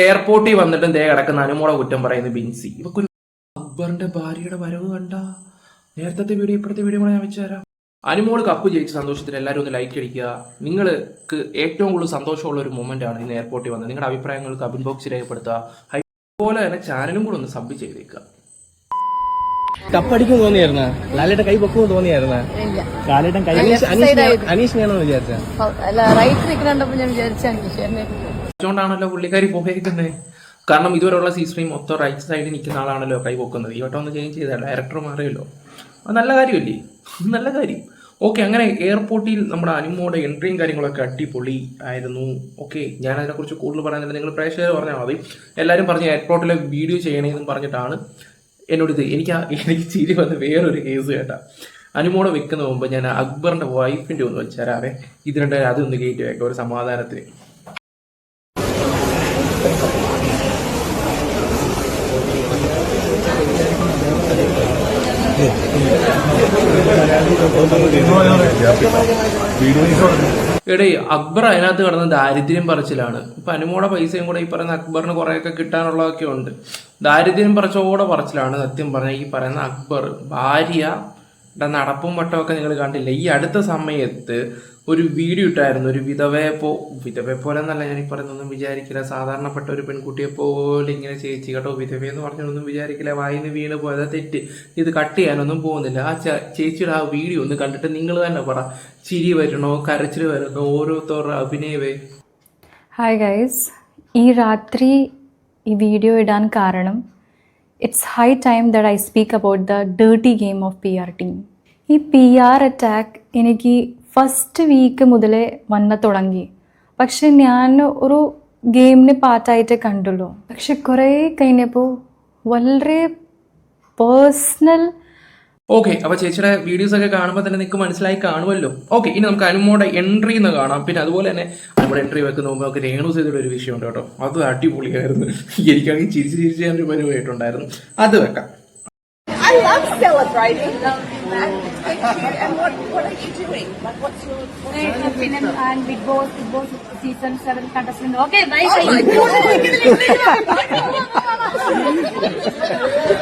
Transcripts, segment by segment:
എയർപോർട്ടിൽ വന്നിട്ടും ദേ കിടക്കുന്ന അനുമോളെ കുറ്റം പറയുന്ന ബിൻസി. ഇവ അക്ബറിന്റെ ഭാര്യയുടെ വരവ് കണ്ട? നേരത്തെ വീഡിയോ ഇപ്പോഴത്തെ വീഡിയോ കൂടെ ഞാൻ വെച്ചുതരാം അനുമോൾ കപ്പ് ജയിച്ച സന്തോഷത്തിന് എല്ലാവരും ഒന്ന് ലൈക്ക് അടിക്കുക. നിങ്ങൾക്ക് ഏറ്റവും കൂടുതൽ സന്തോഷമുള്ള ഒരു മൊമെന്റ് ആണ് ഇന്ന് എയർപോർട്ടിൽ വന്നത്. നിങ്ങളുടെ അഭിപ്രായങ്ങൾ കമന്റ് ബോക്സിൽ രേഖപ്പെടുത്തുക. അതുപോലെ തന്നെ ചാനലും കൂടെ ഒന്ന് സബ് ചെയ്തേക്കുക. കപ്പടിക്കും തോന്നിയായിരുന്ന? ലാലേട്ടൻ കൈ പൊക്കുമോ തോന്നിയായിരുന്ന? ഇല്ല. ലാലേട്ടൻ കൈ അനീഷ് അനീഷ്. അനീഷിനെയാണോ വിചാരിച്ച? അല്ല റൈറ്റ് നിൽക്കണ്ടപ്പോ ഞാൻ വിചാരിച്ചാണ് ഈശ്വരനെ അതുകൊണ്ടാണല്ലോ പുള്ളിക്കാരി പോയേക്കുന്നത് കാരണം ഇതുവരെയുള്ള സീസണിൽ മൊത്തം റൈറ്റ് സൈഡിൽ നിൽക്കുന്ന ആളാണല്ലോ കൈ പോക്കുന്നത്. ഈ വട്ടം ഒന്ന് ചേഞ്ച് ചെയ്താൽ ഡയറക്ടർ മാറിയല്ലോ. അത് നല്ല കാര്യമല്ലേ? നല്ല കാര്യം. ഓക്കെ അങ്ങനെ എയർപോർട്ടിൽ നമ്മുടെ അനുമോടെ എൻട്രിയും കാര്യങ്ങളൊക്കെ അടിപൊളി ആയിരുന്നു. ഓക്കെ ഞാൻ അതിനെക്കുറിച്ച് കൂടുതൽ പറയാനില്ല നിങ്ങൾ പ്രേക്ഷകർ പറഞ്ഞാൽ മതി. എല്ലാവരും പറഞ്ഞ് എയർപോർട്ടിലെ വീഡിയോ ചെയ്യണേന്നും പറഞ്ഞിട്ടാണ് എന്നോട് ഇത് എനിക്ക് എനിക്ക് ചിരി വന്ന് വേറൊരു കേസ് കേട്ടാ. അനുമോടെ വെക്കുന്ന മുമ്പ് ഞാൻ അക്ബറിന്റെ വൈഫിന്റെ ഒന്ന് വെച്ചാൽ ഇത് രണ്ടുപേരും അതൊന്ന് കയറ്റി വെക്കാം ഒരു സമാധാനത്തിന്. എടേ അക്ബർ അതിനകത്ത് കിടന്ന ദാരിദ്ര്യം പറച്ചിലാണ്. ഇപ്പൊ അനുമോടെ പൈസയും കൂടെ ഈ പറയുന്ന അക്ബറിന് കുറെയൊക്കെ കിട്ടാനുള്ളതൊക്കെ ഉണ്ട്. ദാരിദ്ര്യം പറച്ചോടെ പറച്ചിലാണ് സത്യം പറഞ്ഞ ഈ പറയുന്ന അക്ബർ. ഭാര്യ നടപ്പും വട്ടമൊക്കെ നിങ്ങൾ കണ്ടില്ല? ഈ അടുത്ത സമയത്ത് ഒരു വീഡിയോ ഇട്ടായിരുന്നു. ഒരു വിധവയെ പോ വിധവയെ പോലെ എന്നല്ല ഞാൻ പറയുന്നൊന്നും വിചാരിക്കില്ല. സാധാരണപ്പെട്ട ഒരു പെൺകുട്ടിയെ പോലെ ഇങ്ങനെ ചേച്ചി കേട്ടോ വിധവയെന്ന് പറഞ്ഞൊന്നും വിചാരിക്കില്ല. വായിന്ന് വീണ് പോയത് തെറ്റ്. ഇത് കട്ട് ചെയ്യാനൊന്നും പോകുന്നില്ല. ആ ചേച്ചിയുടെ ആ വീഡിയോ ഒന്ന് കണ്ടിട്ട് നിങ്ങൾ തന്നെ പറ. ചിരി വരണോ? കരച്ചിൽ വരണോ? ഓരോരുത്തരുടെ അഭിനയവേ. ഹായ് ഗൈസ് ഈ രാത്രി ഈ വീഡിയോ ഇടാൻ കാരണം it's high time that I speak about the dirty game of P R team ഈ പി ആർ അറ്റാക്ക് എനിക്ക് ഫസ്റ്റ് വീക്ക് മുതലേ വന്ന് തുടങ്ങി. പക്ഷെ ഞാൻ ഒരു ഗെയിമിന് പാർട്ടായിട്ട് കണ്ടുള്ളൂ. പക്ഷെ കുറേ കഴിഞ്ഞപ്പോൾ വളരെ പേഴ്സണൽ ഓക്കെ അപ്പൊ ചേച്ചിയുടെ വീഡിയോസ് ഒക്കെ കാണുമ്പോൾ തന്നെ നിങ്ങൾക്ക് മനസ്സിലായി കാണുമല്ലോ. ഓക്കെ ഇനി നമുക്ക് അനുമോടെ എൻട്രി എന്ന് കാണാം. പിന്നെ അതുപോലെ തന്നെ അനുമോടെ എൻട്രി വെക്കുന്ന മുമ്പ് നമുക്ക് രേണു ചെയ്തിട്ട് ഒരു വിഷയമുണ്ട് കേട്ടോ. അത് അടിപൊളിയായിരുന്നു. എനിക്കാണെങ്കിൽ ചിരിച്ച് ചിരിച്ച് ഞാൻ ഒരു പരിപാടിയിട്ടുണ്ടായിരുന്നു അത് വെക്കാം. I love celebrating. And what, what are you doing? Like, what's your... പിന്നെ and Bigg Boss Bigg Boss season 7 contestant okay bye Oh my God!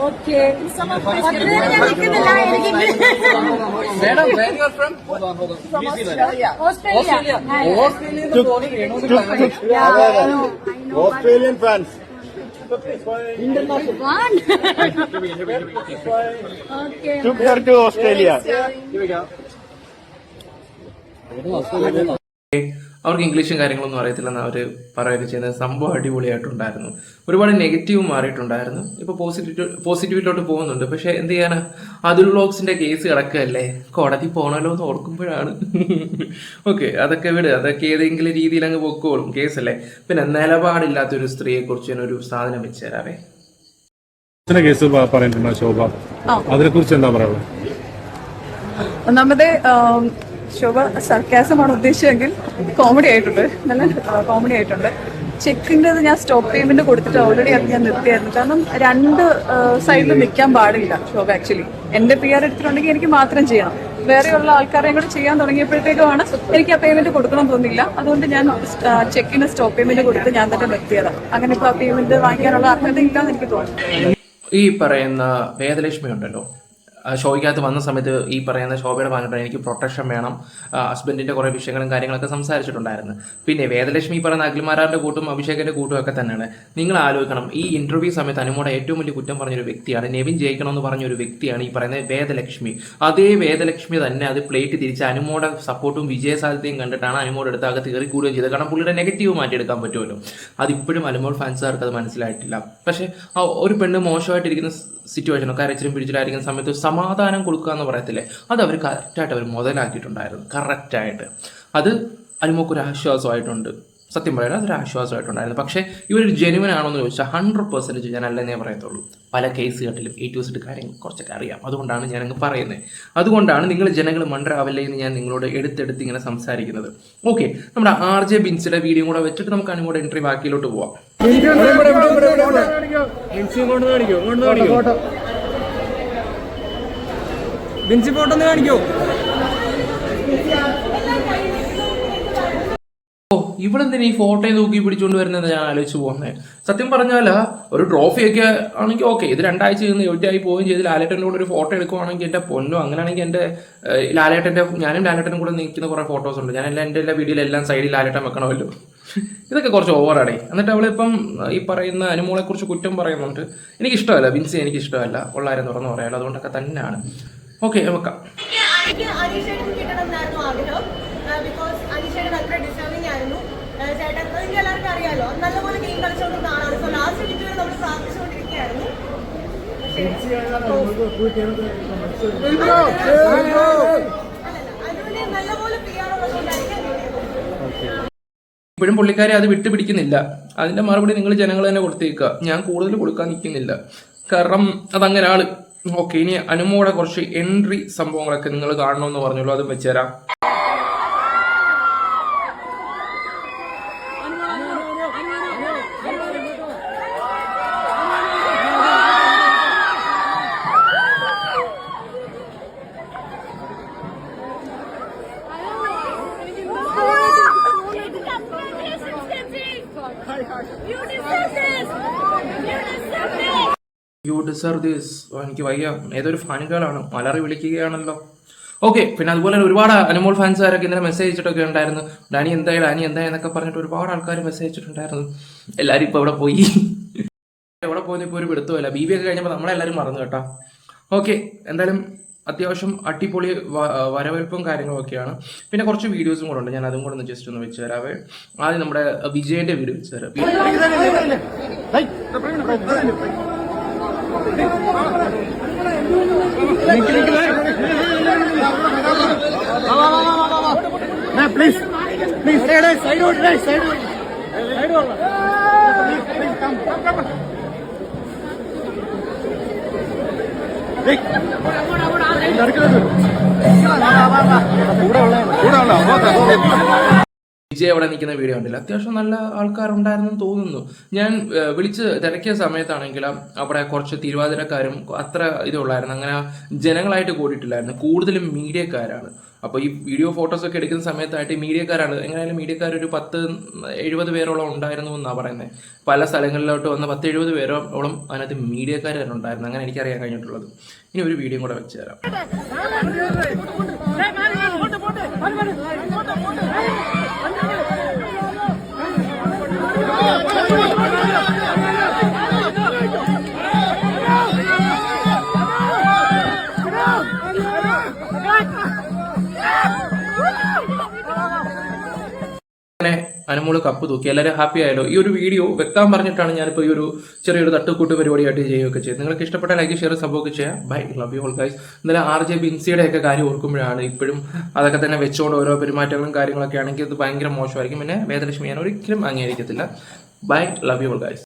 Okay ഞാൻ നിൽക്കുന്നില്ല എനിക്ക് madam where you are from From Australia. Australia Australian fans. Okay Took her to Australia. അവർക്ക് ഇംഗ്ലീഷും കാര്യങ്ങളൊന്നും അറിയത്തില്ലെന്ന് അവർ പറയുകയൊക്കെ ചെയ്യുന്ന സംഭവം അടിപൊളിയായിട്ടുണ്ടായിരുന്നു. ഒരുപാട് നെഗറ്റീവ് മാറിയിട്ടുണ്ടായിരുന്നു. ഇപ്പോൾ പോസിറ്റീവ് പോസിറ്റീവിലോട്ട് പോകുന്നുണ്ട്. പക്ഷേ എന്ത് ചെയ്യാനാ? അതുൽ വ്ളോഗ്സിന്റെ കേസ് കിടക്കുകയല്ലേ? കോടതി പോകണമല്ലോ എന്ന് ഓർക്കുമ്പോഴാണ്. ഓക്കെ അതൊക്കെ വിട്. അതൊക്കെ ഏതെങ്കിലും രീതിയിൽ അങ്ങ് പൊക്കോളും. കേസല്ലേ? പിന്നെ നിലപാടില്ലാത്തൊരു സ്ത്രീയെ കുറിച്ച് ഞാൻ ഒരു സാധനം വെച്ച് തരാവേ കേസ് പ- ശോഭ. അതിനെ കുറിച്ച് എന്താ പറയുള്ളത് ഒന്നാമത് ശോഭ സർക്കാസമാണ് ഉദ്ദേശിച്ചതെങ്കിൽ കോമഡി ആയിട്ടുണ്ട്. നല്ല കോമഡി ആയിട്ടുണ്ട്. ചെക്കിന്റെ ഞാൻ സ്റ്റോപ്പ് പേയ്മെന്റ് കൊടുത്തിട്ട് ഓൾറെഡി അത് ഞാൻ നിർത്തിയായിരുന്നു. കാരണം രണ്ട് സൈഡിൽ നിൽക്കാൻ പാടില്ല ശോഭ ആക്ച്വലി എന്റെ പി ആർ എടുത്തിട്ടുണ്ടെങ്കിൽ എനിക്ക് മാത്രം ചെയ്യണം. വേറെയുള്ള ആൾക്കാരെയും കൂടെ ചെയ്യാൻ തുടങ്ങിയപ്പോഴത്തേക്കുമാണ് എനിക്ക് ആ പേയ്മെന്റ് കൊടുക്കണം തോന്നില്ല. അതുകൊണ്ട് ഞാൻ ചെക്കിന് സ്റ്റോപ്പ് പേയ്മെന്റ് കൊടുത്ത് ഞാൻ തന്നെ നിർത്തിയതാണ് അങ്ങനെ ഇപ്പോൾ ആ പേയ്മെന്റ് വാങ്ങിക്കാനുള്ള അർഹത ഇല്ലാന്ന് എനിക്ക് തോന്നുന്നു. ഈ പറയുന്ന വേദലക്ഷ്മി ഉണ്ടല്ലോ ഷോയ്ക്കകത്ത് വന്ന സമയത്ത് ഈ പറയുന്ന ശോഭയുടെ പറഞ്ഞിട്ട് എനിക്ക് പ്രൊട്ടക്ഷൻ വേണം. ഹസ്ബൻഡിന്റെ കുറേ വിഷയങ്ങളും കാര്യങ്ങളൊക്കെ സംസാരിച്ചിട്ടുണ്ടായിരുന്നു. പിന്നെ വേദലക്ഷ്മി പറയുന്ന അഖിൽമാരാറിന്റെ കൂട്ടും അഭിഷേകന്റെ കൂട്ടും ഒക്കെ തന്നെയാണ്. നിങ്ങൾ ആലോചിക്കണം ഈ ഇന്റർവ്യൂ സമയത്ത് അനുമോടെ ഏറ്റവും വലിയ കുറ്റം പറഞ്ഞൊരു വ്യക്തിയാണ് നെവിൻ ജയിക്കണമെന്ന് ഒരു വ്യക്തിയാണ് ഈ പറയുന്ന വേദലക്ഷ്മി. അതേ വേദലക്ഷ്മി തന്നെ അത് പ്ലേറ്റ് തിരിച്ച് അനുമോടെ സപ്പോർട്ടും വിജയസാധ്യതയും കണ്ടിട്ടാണ് അനുമോടെ അടുത്ത് അകത്ത് കയറി കൂടുകയും ചെയ്തത്. കാരണം പുള്ളിയുടെ നെഗറ്റീവ് മാറ്റിയെടുക്കാൻ പറ്റുമല്ലോ. അതിപ്പോഴും അനുമോൾ ഫാൻസുകാർക്ക് അത് മനസ്സിലായിട്ടില്ല. പക്ഷേ ഒരു പെണ്ണ് മോശമായിട്ടിരിക്കുന്ന സിറ്റുവേഷനോ കരച്ചിലും പിടിച്ചിലായിരിക്കുന്ന സമയത്ത് സമാധാനം കൊടുക്കുക എന്ന് പറയത്തില്ലേ? അത് അവർ കറക്റ്റായിട്ട് അവർ മുതലാക്കിയിട്ടുണ്ടായിരുന്നു. കറക്റ്റായിട്ട് അത് അലിമോക്കൊരു ആശ്വാസമായിട്ടുണ്ട്. സത്യം പറയാൻ അതൊരു ആശ്വാസമായിട്ടുണ്ടായിരുന്നു. പക്ഷേ ഇവരൊരു ജെനുവൻ ആണോ എന്ന് ചോദിച്ചാൽ ഹൺഡ്രഡ് പെർസെന്റേജ് ഞാൻ അല്ലെന്നേ പറയത്തുള്ളൂ. പല കേസുകളിലും എ ടു സെഡ് കാര്യങ്ങൾ കുറച്ചൊക്കെ അറിയാം. അതുകൊണ്ടാണ് ഞാനങ്ങ് പറയുന്നത് അതുകൊണ്ടാണ് നിങ്ങൾ ജനങ്ങൾ മണ്ടരാവില്ലേ എന്ന് ഞാൻ നിങ്ങളോട് എടുത്തെടുത്ത് ഇങ്ങനെ സംസാരിക്കുന്നത്. ഓക്കെ നമ്മുടെ ആർ ജെ ബിൻസിയുടെ വീഡിയോ കൂടെ വെച്ചിട്ട് നമുക്ക് അങ്ങോട്ട് എൻട്രി ബാക്കിയിലോട്ട് പോവാം. ബിൻസി ഫോട്ടോ കാണിക്കോ. ഓ ഈ ഫോട്ടോ തൂക്കി പിടിച്ചുകൊണ്ട് വരുന്നത് ഞാൻ ആലോചിച്ച് പോകുന്നത് സത്യം പറഞ്ഞാൽ ഒരു ട്രോഫിയൊക്കെ ആണെങ്കിൽ ഓക്കെ ഇത് രണ്ടാഴ്ച നിന്ന് എവിടെയായി പോവുകയും ചെയ്ത് ലാലേട്ടന്റെ കൂടെ ഒരു ഫോട്ടോ എടുക്കുവാണെങ്കിൽ എന്റെ പൊന്നോ അങ്ങനെയാണെങ്കിൽ എന്റെ ലാലേട്ടന്റെ ഞാനും ലാലേട്ടനും കൂടെ നിൽക്കുന്ന കുറേ ഫോട്ടോസ് ഉണ്ട്. ഞാൻ എന്റെ എല്ലാ വീഡിയോയിലെല്ലാം സൈഡിൽ ലാലേട്ടൻ വെക്കണമല്ലോ. ഇതൊക്കെ കുറച്ച് ഓവറാണേ. എന്നിട്ട് അവളിപ്പം ഈ പറയുന്ന അനുമോളെ കുറിച്ച് കുറ്റം പറയുന്നുണ്ട്. എനിക്കിഷ്ടമല്ല ബിൻസി എനിക്കിഷ്ടമല്ല. ഉള്ളാരെന്ന് തുറന്നു പറയാമല്ലോ അതുകൊണ്ടൊക്കെ തന്നെയാണ്. ഓക്കെ വെക്കാം. ബിക്കോസ് അനീഷേട്ടൻ അത്ര ഡിസ്റ്റർബിംഗ് ആയിരുന്നു. ആ, ചേട്ടൻ നിങ്ങൾക്ക് എല്ലാവർക്കും അറിയാലോ നല്ലപോലെ ഗെയിം കളിച്ചുകൊണ്ട് കാണാറ് സോ ലാസ്റ്റ് മിനിറ്റ് വരെ നമ്മൾ പ്രാർത്ഥിച്ചുകൊണ്ടിരിക്കുകയായിരുന്നു. ഇപ്പോഴും പുള്ളിക്കാരെ അത് വിട്ടുപിടിക്കുന്നില്ല. അതിന്റെ മറുപടി നിങ്ങൾ ജനങ്ങൾ തന്നെ കൊടുത്തേക്കുക. ഞാൻ കൂടുതൽ കൊടുക്കാൻ നിൽക്കുന്നില്ല. കാരണം അതങ്ങനെയാണ് ഓക്കെ ഇനി അനുമോടെ കുറച്ച് എൻട്രി സംഭവങ്ങളൊക്കെ നിങ്ങൾ കാണണമെന്ന് പറഞ്ഞല്ലോ അതും വെച്ചുതരാം ഡിസർവ് ദീസ് എനിക്ക് വയ്യ ഏതൊരു ഫാനുകളാണ് മലറി വിളിക്കുകയാണല്ലോ ഓക്കെ പിന്നെ അതുപോലെ ഒരുപാട് അനുമോൾ ഫാൻസുകാരൊക്കെ ഇന്നലെ മെസ്സേജ് അയച്ചിട്ടൊക്കെ ഉണ്ടായിരുന്നു ഡാനി എന്തായി ഡാനി എന്തായി എന്നൊക്കെ പറഞ്ഞിട്ട് ഒരുപാട് ആൾക്കാർ മെസ്സേജ് അയച്ചിട്ടുണ്ടായിരുന്നു എല്ലാവരും ഇപ്പോൾ ഇവിടെ പോയി എവിടെ പോയത് ഇപ്പോൾ ഒരു പിടുത്തമല്ല ബി ബി ഒക്കെ കഴിഞ്ഞപ്പോൾ നമ്മളെല്ലാവരും മറന്നു കേട്ടോ ഓക്കെ എന്തായാലും അത്യാവശ്യം അടിപൊളി വരവേൽപ്പും കാര്യങ്ങളും ഒക്കെയാണ് പിന്നെ കുറച്ച് വീഡിയോസും കൂടെ ഉണ്ട് ഞാൻ അതും കൂടെ ഒന്ന് ജസ്റ്റ് ഒന്ന് വെച്ച് തരാവേ ആദ്യം നമ്മുടെ വിജയന്റെ വീഡിയോ വെച്ച് തരാം please please side out side Vijay അവിടെ നിൽക്കുന്ന വീഡിയോ ഉണ്ടല്ലോ അത്യാവശ്യം നല്ല ആൾക്കാരുണ്ടായിരുന്നു തോന്നുന്നു ഞാൻ വിളിച്ച് തിരക്കിയ സമയത്താണെങ്കിലും അവിടെ കുറച്ച് തിരുവാതിരക്കാരും അത്ര ഇതുള്ളായിരുന്നു അങ്ങനെ ജനങ്ങളായിട്ട് കൂടിയിട്ടില്ലായിരുന്നു കൂടുതലും മീഡിയക്കാരാണ് അപ്പോൾ ഈ വീഡിയോ ഫോട്ടോസ് ഒക്കെ എടുക്കുന്ന സമയത്തായിട്ട് മീഡിയക്കാരാണ് എങ്ങനെയായാലും മീഡിയക്കാർ ഒരു പത്ത് എഴുപത് പേരോളം ഉണ്ടായിരുന്നു എന്നാണ് പറയുന്നത് പല സ്ഥലങ്ങളിലോട്ട് വന്ന പത്ത് എഴുപത് പേരോളം അതിനകത്ത് മീഡിയക്കാർ തന്നെ ഉണ്ടായിരുന്നു അങ്ങനെ എനിക്കറിയാൻ കഴിഞ്ഞിട്ടുള്ളത് ഇനി ഒരു വീഡിയോ കൂടെ വെച്ച് തരാം അനുമോൾ കപ്പ് തൂക്കി. എല്ലാവരും ഹാപ്പി ആയാലോ ഈ ഒരു വീഡിയോ വെക്കാൻ പറഞ്ഞിട്ടാണ് ഞാനിപ്പോൾ ഈ ഒരു ചെറിയൊരു തട്ടുകൂട്ട് പരിപാടിയായിട്ട് ചെയ്യുകയൊക്കെ ചെയ്തത്. നിങ്ങൾക്ക് ഇഷ്ടപ്പെട്ട ലൈക്ക് ഷെയർ സംഭവമൊക്കെ ചെയ്യാം. Bye love you all guys ഇന്നലെ ആർ ജെ ബിൻസിയുടെ ഒക്കെ കാര്യം ഓർക്കുമ്പോഴാണ് ഇപ്പോഴും അതൊക്കെ തന്നെ വെച്ചുകൊണ്ട് ഓരോ പെരുമാറ്റങ്ങളും കാര്യങ്ങളൊക്കെ ആണെങ്കിൽ അത് ഭയങ്കര മോശമായിരിക്കും. പിന്നെ വേദലക്ഷ്മി ഞാൻ ഒരിക്കലും അംഗീകരിക്കത്തില്ല. Bye love you all guys